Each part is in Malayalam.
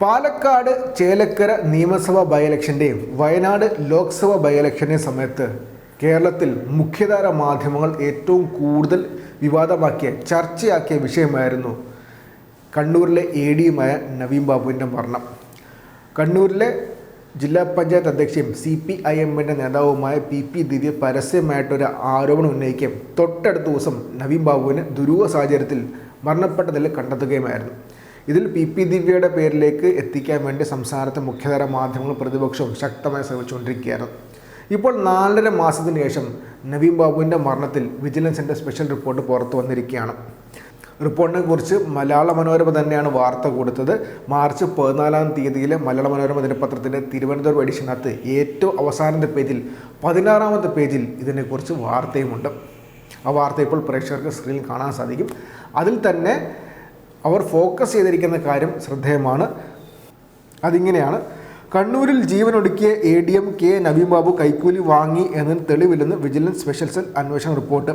പാലക്കാട് ചേലക്കര നിയമസഭാ ബൈ ഇലക്ഷന്റെയും വയനാട് ലോക്സഭാ ബൈ ഇലക്ഷന്റെയും സമയത്ത് കേരളത്തിൽ മുഖ്യധാര മാധ്യമങ്ങൾ ഏറ്റവും കൂടുതൽ വിവാദമാക്കിയ ചർച്ചയാക്കിയ വിഷയമായിരുന്നു കണ്ണൂരിലെ എ ഡിയുമായ നവീൻ ബാബുവിന്റെ മരണം. കണ്ണൂരിലെ ജില്ലാ പഞ്ചായത്ത് അധ്യക്ഷയും സി പി ഐ എമ്മിന്റെ നേതാവുമായ പി പി ദിവ്യ പരസ്യമായിട്ടൊരു ആരോപണം ഉന്നയിക്കുകയും തൊട്ടടുത്ത ദിവസം നവീൻ ബാബുവിന് ദുരൂഹ സാഹചര്യത്തിൽ മരണപ്പെട്ട നില കണ്ടെത്തുകയുമായിരുന്നു. ഇതിൽ പി പി ദിവ്യയുടെ പേരിലേക്ക് എത്തിക്കാൻ വേണ്ടി സംസ്ഥാനത്തെ മുഖ്യധാര മാധ്യമങ്ങളും പ്രതിപക്ഷവും ശക്തമായി ശ്രമിച്ചുകൊണ്ടിരിക്കുകയായിരുന്നു ഇപ്പോൾ നാലര മാസത്തിന് ശേഷം നവീൻ ബാബുവിന്റെ മരണത്തിൽ വിജിലൻസിന്റെ സ്പെഷ്യൽ റിപ്പോർട്ട് പുറത്തു വന്നിരിക്കുകയാണ്. റിപ്പോർട്ടിനെ കുറിച്ച് മലയാള മനോരമ തന്നെയാണ് വാർത്ത കൊടുത്തത്. മാർച്ച് പതിനാലാം തീയതിയിലെ മലയാള മനോരമ ദിനപത്രത്തിന്റെ തിരുവനന്തപുരം എഡിഷനകത്ത് ഏറ്റവും അവസാനത്തെ പേജിൽ പതിനാറാമത്തെ പേജിൽ ഇതിനെക്കുറിച്ച് വാർത്തയുമുണ്ട്. ആ വാർത്ത ഇപ്പോൾ പ്രേക്ഷകർക്ക് സ്ക്രീനിൽ കാണാൻ സാധിക്കും. അതിൽ തന്നെ അവർ ഫോക്കസ് ചെയ്തിരിക്കുന്ന കാര്യം ശ്രദ്ധേയമാണ്. അതിങ്ങനെയാണ്. കണ്ണൂരിൽ ജീവനൊടുക്കിയ A D M K Naveen Babu കൈക്കൂലി വാങ്ങി എന്നതിന് തെളിവില്ലെന്ന് വിജിലൻസ് സ്പെഷ്യൽ സെൽ അന്വേഷണ റിപ്പോർട്ട്.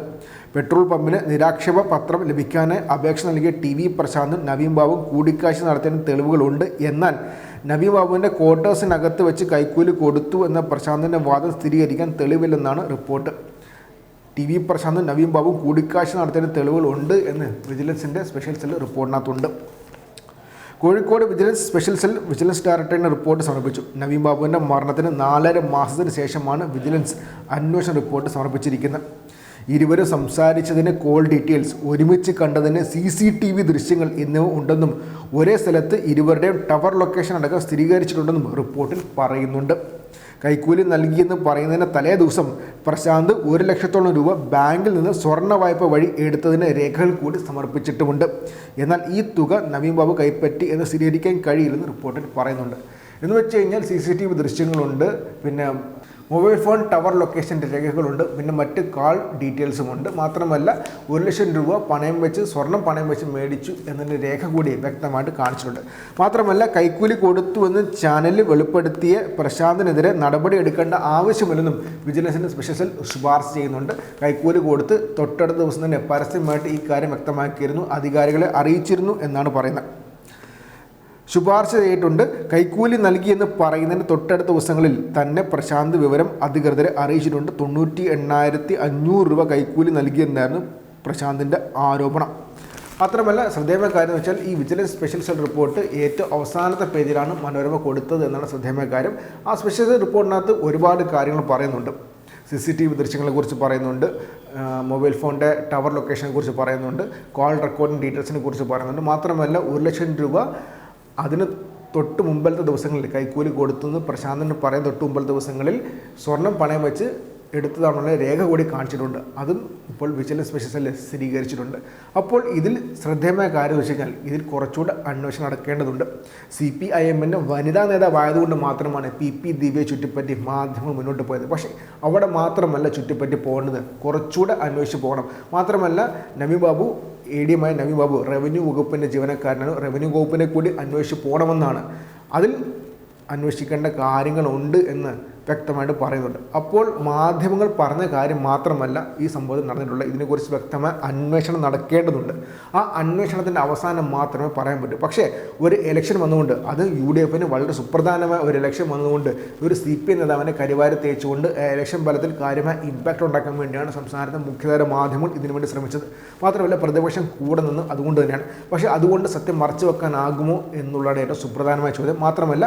പെട്രോൾ പമ്പിന് നിരാക്ഷേപ പത്രം ലഭിക്കാനായി അപേക്ഷ നൽകിയ ടി വി പ്രശാന്തും നവീൻ ബാബു കൂടിക്കാഴ്ച നടത്തിയതിന് തെളിവുകളുണ്ട്. എന്നാൽ നവീൻ ബാബുവിന്റെ ക്വാർട്ടേഴ്സിനകത്ത് വെച്ച് കൈക്കൂലി കൊടുത്തു എന്ന പ്രശാന്തിന്റെ വാദം സ്ഥിരീകരിക്കാൻ തെളിവില്ലെന്നാണ് റിപ്പോർട്ട്. ടി വി പ്രശാന്തും നവീൻ ബാബുവും കൂടിക്കാഴ്ച നടത്തിയതിന് തെളിവുകളുണ്ട് എന്ന് വിജിലൻസിന്റെ special cell റിപ്പോർട്ടിനകത്തുണ്ട്. Kozhikode vigilance special cell vigilance ഡയറക്ടറിന് report സമർപ്പിച്ചു. നവീൻ ബാബുവിന്റെ മരണത്തിന് നാലര മാസത്തിന് ശേഷമാണ് വിജിലൻസ് അന്വേഷണ റിപ്പോർട്ട് സമർപ്പിച്ചിരിക്കുന്നത്. ഇരുവരും സംസാരിച്ചതിന് കോൾ ഡീറ്റെയിൽസ് ഒരുമിച്ച് കണ്ടതിന് സി സി ടി വി ദൃശ്യങ്ങൾ എന്നിവ ഉണ്ടെന്നും ഒരേ സ്ഥലത്ത് ഇരുവരുടെയും ടവർ ലൊക്കേഷൻ അടക്കം സ്ഥിരീകരിച്ചിട്ടുണ്ടെന്നും റിപ്പോർട്ടിൽ പറയുന്നുണ്ട്. കൈക്കൂലി നൽകിയെന്ന് പറയുന്നതിന് തലേ ദിവസം പ്രശാന്ത് ഒരു ലക്ഷത്തോളം രൂപ ബാങ്കിൽ നിന്ന് സ്വർണ വായ്പ വഴി എടുത്തതിന് രേഖകൾ കൂടി സമർപ്പിച്ചിട്ടുമുണ്ട്. എന്നാൽ ഈ തുക നവീൻ ബാബു കൈപ്പറ്റി എന്ന് സ്ഥിരീകരിക്കാൻ കഴിയില്ലെന്ന് റിപ്പോർട്ടിൽ പറയുന്നുണ്ട്. എന്ന് വെച്ച് കഴിഞ്ഞാൽ സി സി ടി വി ദൃശ്യങ്ങളുണ്ട്. പിന്നെ മൊബൈൽ ഫോൺ ടവർ ലൊക്കേഷന്റെ രേഖകളുണ്ട്. പിന്നെ മറ്റ് കാൾ ഡീറ്റെയിൽസും ഉണ്ട് മാത്രമല്ല ഒരു ലക്ഷം രൂപ പണയം വെച്ച് സ്വർണം പണയം വെച്ച് മേടിച്ചു എന്നതിന്റെ രേഖ കൂടി വ്യക്തമായിട്ട് കാണിച്ചിട്ടുണ്ട്. മാത്രമല്ല കൈക്കൂലി കൊടുത്തുവെന്ന് ചാനലിൽ വെളിപ്പെടുത്തിയ പ്രശാന്തിനെതിരെ നടപടി എടുക്കേണ്ട ആവശ്യമില്ലെന്നും വിജിലൻസിന്റെ സ്പെഷ്യൽ ശുപാർശ ചെയ്യുന്നുണ്ട്. കൈക്കൂലി കൊടുത്ത് തൊട്ടടുത്ത ദിവസം തന്നെ പരസ്യമായിട്ട് ഈ കാര്യം വ്യക്തമാക്കിയിരുന്നു. അധികാരികളെ അറിയിച്ചിരുന്നു എന്നാണ് പറയുന്നത്. ശുപാർശ ചെയ്തിട്ടുണ്ട്. കൈക്കൂലി നൽകിയെന്ന് പറയുന്നതിന് തൊട്ടടുത്ത ദിവസങ്ങളിൽ തന്നെ പ്രശാന്ത് വിവരം അധികൃതരെ അറിയിച്ചിട്ടുണ്ട്. തൊണ്ണൂറ്റി എണ്ണായിരത്തി അഞ്ഞൂറ് രൂപ കൈക്കൂലി നൽകിയെന്നായിരുന്നു പ്രശാന്തിന്റെ ആരോപണം. മാത്രമല്ല ശ്രദ്ധേയമായ കാര്യം വെച്ചാൽ ഈ വിജിലൻസ് സ്പെഷ്യൽ സെൽ റിപ്പോർട്ട് ഏറ്റവും അവസാനത്തെ പേജിലാണ് മനോരമ കൊടുത്തത് എന്നാണ് ശ്രദ്ധേയമായ കാര്യം. ആ സ്പെഷ്യൽ സെൽ റിപ്പോർട്ടിനകത്ത് ഒരുപാട് കാര്യങ്ങൾ പറയുന്നുണ്ട്. സി സി ടി വി ദൃശ്യങ്ങളെക്കുറിച്ച് പറയുന്നുണ്ട്. മൊബൈൽ ഫോണിന്റെ ടവർ ലൊക്കേഷനെ കുറിച്ച് പറയുന്നുണ്ട്. കോൾ റെക്കോർഡിംഗ് ഡീറ്റെയിൽസിനെ കുറിച്ച് പറയുന്നുണ്ട്. മാത്രമല്ല ഒരു ലക്ഷം രൂപ അതിന് തൊട്ട് മുമ്പലത്തെ ദിവസങ്ങളിൽ കൈക്കൂലി കൊടുത്തെന്ന് പ്രശാന്തന് പറയുന്ന തൊട്ട് മുമ്പലത്തെ ദിവസങ്ങളിൽ സ്വർണം പണയം വെച്ച് എടുത്തതാണെന്നുള്ള രേഖ കൂടി കാണിച്ചിട്ടുണ്ട്. അതും ഇപ്പോൾ വിജിലൻസ് സ്പെഷ്യൽ സ്ഥിരീകരിച്ചിട്ടുണ്ട്. അപ്പോൾ ഇതിൽ ശ്രദ്ധേയമായ കാര്യം വെച്ച് കഴിഞ്ഞാൽ ഇതിൽ കുറച്ചുകൂടെ അന്വേഷണം നടക്കേണ്ടതുണ്ട്. സി പി ഐ എമ്മിന്റെ വനിതാ നേതാവായതുകൊണ്ട് മാത്രമാണ് പി പി ദിവ്യയെ ചുറ്റിപ്പറ്റി മാധ്യമങ്ങൾ മുന്നോട്ട് പോയത്. പക്ഷേ അവിടെ മാത്രമല്ല ചുറ്റിപ്പറ്റി പോകേണ്ടത്. കുറച്ചുകൂടെ അന്വേഷിച്ച് പോകണം. മാത്രമല്ല നമി ബാബു എ ഡി എമായ നവി ബാബു റവന്യൂ വകുപ്പിന്റെ ജീവനക്കാരനാണ്. റവന്യൂ വകുപ്പിനെ കൂടി അന്വേഷിച്ച് പോകണമെന്നാണ്. അതിൽ അന്വേഷിക്കേണ്ട കാര്യങ്ങളുണ്ട് എന്ന് വ്യക്തമായിട്ട് പറയുന്നുണ്ട്. അപ്പോൾ മാധ്യമങ്ങൾ പറഞ്ഞ കാര്യം മാത്രമല്ല ഈ സംഭവത്തിൽ നടന്നിട്ടുള്ള ഇതിനെക്കുറിച്ച് വ്യക്തമായ അന്വേഷണം നടക്കേണ്ടതുണ്ട്. ആ അന്വേഷണത്തിന്റെ അവസാനം മാത്രമേ പറയാൻ പറ്റൂ. പക്ഷേ ഒരു ഇലക്ഷൻ വന്നുകൊണ്ട് അത് യു ഡി എഫിന് വളരെ സുപ്രധാനമായ ഒരു ഇലക്ഷൻ വന്നുകൊണ്ട് ഒരു സി പി എം നേതാവിനെ കരിവാരി തേച്ചുകൊണ്ട് ഇലക്ഷൻ ഫലത്തിൽ കാര്യമായ ഇമ്പാക്റ്റ് ഉണ്ടാക്കാൻ വേണ്ടിയാണ് സംസ്ഥാനത്തെ മുഖ്യധാര മാധ്യമങ്ങൾ ഇതിനു വേണ്ടി ശ്രമിച്ചത്. മാത്രമല്ല പ്രതിപക്ഷം കൂടെ നിന്ന് അതുകൊണ്ട് തന്നെയാണ്. പക്ഷേ അതുകൊണ്ട് സത്യം മറച്ചു വെക്കാനാകുമോ എന്നുള്ളതാണ് ഏറ്റവും സുപ്രധാനമായ ചോദ്യം. മാത്രമല്ല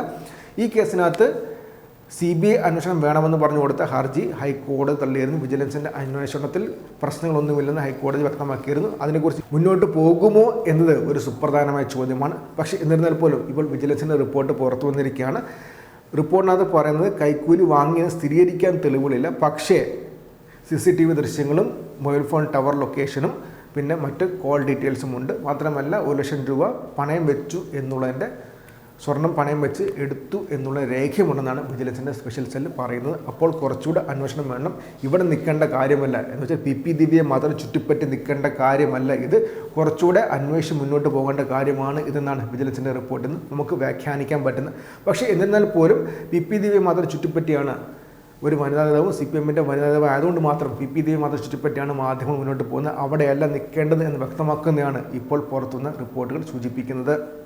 ഈ കേസിനകത്ത് സി ബി ഐ അന്വേഷണം വേണമെന്ന് പറഞ്ഞു കൊടുത്ത ഹർജി ഹൈക്കോടതി തള്ളിയിരുന്നു. വിജിലൻസിന്റെ അന്വേഷണത്തിൽ പ്രശ്നങ്ങളൊന്നുമില്ലെന്ന് ഹൈക്കോടതി വ്യക്തമാക്കിയിരുന്നു. അതിനെക്കുറിച്ച് മുന്നോട്ട് പോകുമോ എന്നത് ഒരു സുപ്രധാനമായ ചോദ്യമാണ്. പക്ഷേ എന്നിരുന്നാൽ പോലും ഇപ്പോൾ വിജിലൻസിന്റെ റിപ്പോർട്ട് പുറത്തു വന്നിരിക്കുകയാണ്. റിപ്പോർട്ടിനകത്ത് പറയുന്നത് കൈക്കൂലി വാങ്ങിയത് സ്ഥിരീകരിക്കാൻ തെളിവുകളില്ല. പക്ഷേ സി സി ടി വി ദൃശ്യങ്ങളും മൊബൈൽ ഫോൺ ടവർ ലൊക്കേഷനും പിന്നെ മറ്റ് കോൾ ഡീറ്റെയിൽസും ഉണ്ട്. മാത്രമല്ല ഒരു ലക്ഷം രൂപ പണയം വെച്ചു എന്നുള്ളതിന്റെ സ്വർണം പണയം വെച്ച് എടുത്തു എന്നുള്ള രേഖയുമുണ്ടെന്നാണ് വിജിലൻസിന്റെ സ്പെഷ്യൽ സെല്ല് പറയുന്നത്. അപ്പോൾ കുറച്ചുകൂടെ അന്വേഷണം വേണം. ഇവിടെ നിൽക്കേണ്ട കാര്യമല്ല. എന്ന് വെച്ചാൽ പി പി ദിവ്യയെ മാത്രം ചുറ്റിപ്പറ്റി നിൽക്കേണ്ട കാര്യമല്ല ഇത്. കുറച്ചുകൂടെ അന്വേഷിച്ച് മുന്നോട്ട് പോകേണ്ട കാര്യമാണ് ഇതെന്നാണ് വിജിലൻസിന്റെ റിപ്പോർട്ടിൽ നിന്ന് നമുക്ക് വ്യാഖ്യാനിക്കാൻ പറ്റുന്നത് പക്ഷേ എന്നിരുന്നാൽ പോലും പി പി ദിവ്യയെ മാത്രം ചുറ്റിപ്പറ്റിയാണ് ഒരു വനിതാ നേതാവും സി പി എമ്മിന്റെ വനിതാ നേതാവ് ആയതുകൊണ്ട് മാത്രം പി പി ദേവി മാത്രം ചുറ്റിപ്പറ്റിയാണ് മാധ്യമം മുന്നോട്ട് പോകുന്നത്. അവിടെയല്ല നിൽക്കേണ്ടത് എന്ന് വ്യക്തമാക്കുന്നതാണ് ഇപ്പോൾ പുറത്തുനിന്ന് റിപ്പോർട്ടുകൾ സൂചിപ്പിക്കുന്നത്.